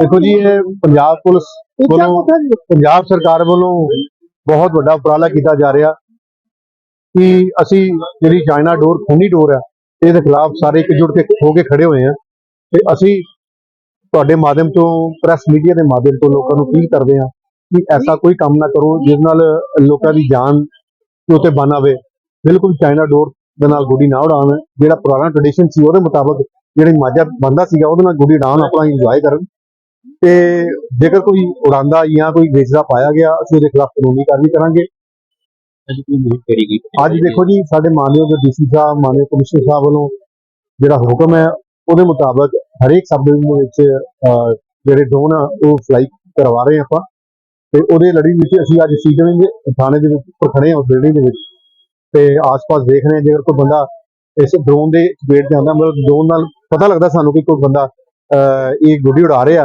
ਦੇਖੋ ਜੀ ਇਹ ਪੰਜਾਬ ਪੁਲਿਸ ਵੱਲੋਂ ਪੰਜਾਬ ਸਰਕਾਰ ਵੱਲੋਂ ਬਹੁਤ ਵੱਡਾ ਉਪਰਾਲਾ ਕੀਤਾ ਜਾ ਰਿਹਾ ਕਿ ਅਸੀਂ ਜਿਹੜੀ ਚਾਈਨਾ ਡੋਰ ਖੂਨੀ ਡੋਰ ਹੈ ਇਹਦੇ ਖਿਲਾਫ ਸਾਰੇ ਇਕਜੁੱਟ ਕੇ ਹੋ ਕੇ ਖੜੇ ਹੋਏ ਆ ਤੇ ਅਸੀਂ ਤੁਹਾਡੇ ਮਾਧਿਅਮ ਤੋਂ ਪ੍ਰੈਸ ਮੀਡੀਆ ਦੇ ਮਾਧਿਅਮ ਤੋਂ ਲੋਕਾਂ ਨੂੰ ਅਪੀਲ ਕਰਦੇ ਆ ਕਿ ਐਸਾ ਕੋਈ ਕੰਮ ਨਾ ਕਰੋ ਜਿਸ ਨਾਲ ਲੋਕਾਂ ਦੀ ਜਾਨ ਉੱਤੇ ਬਨ ਆਵੇ। ਬਿਲਕੁਲ ਚਾਈਨਾ ਡੋਰ ਦੇ ਨਾਲ ਗੁੱਡੀ ਨਾ ਉਡਾਉਣ ਜਿਹੜਾ ਪੁਰਾਣਾ ਟ੍ਰੈਡੀਸ਼ਨ ਸੀ ਉਹਦੇ ਮੁਤਾਬਕ ਜਿਹੜੀ ਮਾਝਾ ਬੰਦਾ ਸੀਗਾ ਉਹਦੇ ਨਾਲ ਗੁੱਡੀ ਉਡਾਉਣ ਆਪਣਾ ਇੰਜੋਏ ਕਰਨ। ਤੇ ਜੇਕਰ ਕੋਈ ਉਡਾਉਂਦਾ ਜਾਂ ਕੋਈ ਵੇਚਦਾ ਪਾਇਆ ਗਿਆ ਅਸੀਂ ਉਹਦੇ ਖਿਲਾਫ ਕਾਨੂੰਨੀ ਕਾਰਵਾਈ ਕਰਾਂਗੇ। ਅੱਜ ਦੇਖੋ ਜੀ ਸਾਡੇ ਮਾਨਯੋਗ ਡੀਸੀ ਸਾਹਿਬ ਮਾਨਯੋਗ ਕਮਿਸ਼ਨਰ ਸਾਹਿਬ ਵੱਲੋਂ ਜਿਹੜਾ ਹੁਕਮ ਹੈ ਉਹਦੇ ਮੁਤਾਬਕ ਹਰੇਕ ਸਬ ਡਿਵੀਜ਼ਨ ਵਿੱਚ ਜਿਹੜੇ ਡਰੋਨ ਆ ਉਹ ਫਲਾਈ ਕਰਵਾ ਰਹੇ ਆਪਾਂ। ਤੇ ਉਹਦੇ ਲੜੀ ਵਿੱਚ ਅਸੀਂ ਅੱਜ ਸੀਜ਼ਨ ਦੇ ਥਾਣੇ ਦੇ ਵਿੱਚ ਉੱਪਰ ਖੜੇ ਹਾਂ ਉਸ ਬਿਲਡਿੰਗ ਦੇ ਵਿੱਚ। ਤੇ ਆਸ-ਪਾਸ ਦੇਖ ਰਹੇ ਹਾਂ ਜੇਕਰ ਕੋਈ ਬੰਦਾ ਇਸ ਡਰੋਨ ਦੇ ਵੇਟ ਜਾਂਦਾ ਮਤਲਬ ਡਰੋਨ ਨਾਲ ਪਤਾ ਲੱਗਦਾ ਸਾਨੂੰ ਕਿ ਕੋਈ ਬੰਦਾ ਇਹ ਗੁੱਡੀ ਉਡਾ ਰਿਹਾ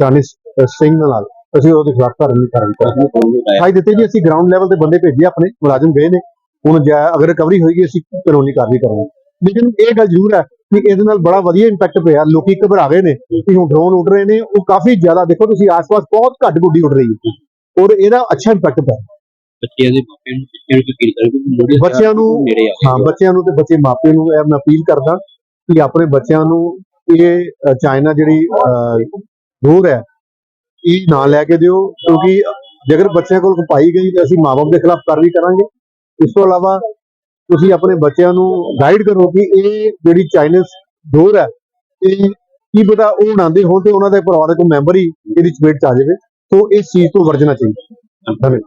ਚਾਈਨੀਜ਼ ਸਟ੍ਰਿੰਗ ਨਾਲ। ਅਸੀਂ ਉਹਦੇ ਖਿਲਾਫ ਕਾਰਵਾਈ ਕਰਾਂਗੇ ਦਿਖਾਈ ਦਿੱਤੇ ਜੀ ਅਸੀਂ ਗਰਾਊਂਡ ਲੈਵਲ ਤੇ ਬੰਦੇ ਭੇਜੇ ਆਪਣੇ ਮੁਲਾਜ਼ਮ ਗਏ ਨੇ। ਹੁਣ ਜੇ ਅਗਰ ਰਿਕਵਰੀ ਹੋਏਗੀ ਅਸੀਂ ਕਾਨੂੰਨੀ ਕਾਰਵਾਈ ਕਰਾਂਗੇ। ਲੇਕਿਨ ਇਹ ਗੱਲ ਜ਼ਰੂਰ ਹੈ ਕਿ ਇਹਦੇ ਨਾਲ ਬੜਾ ਵਧੀਆ ਇੰਪੈਕਟ ਪਿਆ। ਲੋਕੀ ਘਬਰਾ ਗਏ ਨੇ ਕਿ ਹੁਣ ਡਰੋਨ ਉੱਡ ਰਹੇ ਨੇ। ਉਹ ਕਾਫੀ ਜ਼ਿਆਦਾ ਦੇਖੋ ਤੁਸੀਂ ਆਸ-ਪਾਸ ਬਹੁਤ ਘੱਟ ਗੁੱਡੀ ਉੱਡ ਰਹੀ ਹੈ। ਔਰ ਇਹਦਾ ਅੱਛਾ ਇੰਪੈਕਟ ਪਿਆ। ਬੱਚਿਆਂ ਦੇ ਮਾਪਿਆਂ ਨੂੰ ਬੱਚਿਆਂ ਅਪੀਲ ਕਰੋ ਬੱਚਿਆਂ ਹਾਂ ਬੱਚਿਆਂ ਨੂੰ ਤੇ ਬੱਚੇ ਮਾਪਿਆਂ ਨੂੰ ਇਹ ਮੈਂ ਅਪੀਲ ਕਰਦਾ ਕਿ ਆਪਣੇ ਬੱਚਿਆਂ ਨੂੰ ਇਹ ਚਾਈਨਾ ਜਿਹੜੀ ਦੂਰ ਹੈ। ਇਹ ਨਾ ਲੈ ਕੇ ਦਿਓ? ਕਿਉਂਕਿ ਜੇਕਰ ਬੱਚਿਆਂ ਕੋਲ ਪਾਈ ਗਈ ਤੇ ਅਸੀਂ ਮਾਪੇ ਦੇ ਖਿਲਾਫ ਕਾਰਵਾਈ ਕਰਾਂਗੇ। ਇਸ ਤੋਂ ਇਲਾਵਾ ਤੁਸੀਂ ਆਪਣੇ ਬੱਚਿਆਂ ਨੂੰ ਗਾਈਡ ਕਰੋ ਕਿ ਇਹ ਜਿਹੜੀ ਚਾਈਨੀਜ਼ ਡੋਰ ਹੈ, ਇਹ ਕੀ ਪਤਾ ਉਹ ਉਡਾਉਂਦੇ ਹੋਣ ਤੇ ਉਹਨਾਂ ਦੇ ਪਰਿਵਾਰ ਪਰਿਵਾਰਕ ਮੈਂਬਰ ਹੀ ਇਹਦੀ ਚਪੇਟ ਚ ਆ ਜਾਵੇ। ਸੋ ਇਸ ਚੀਜ਼ ਤੋਂ ਵਰਜਣਾ ਚਾਹੀਦਾ। ਧੰਨਵਾਦ।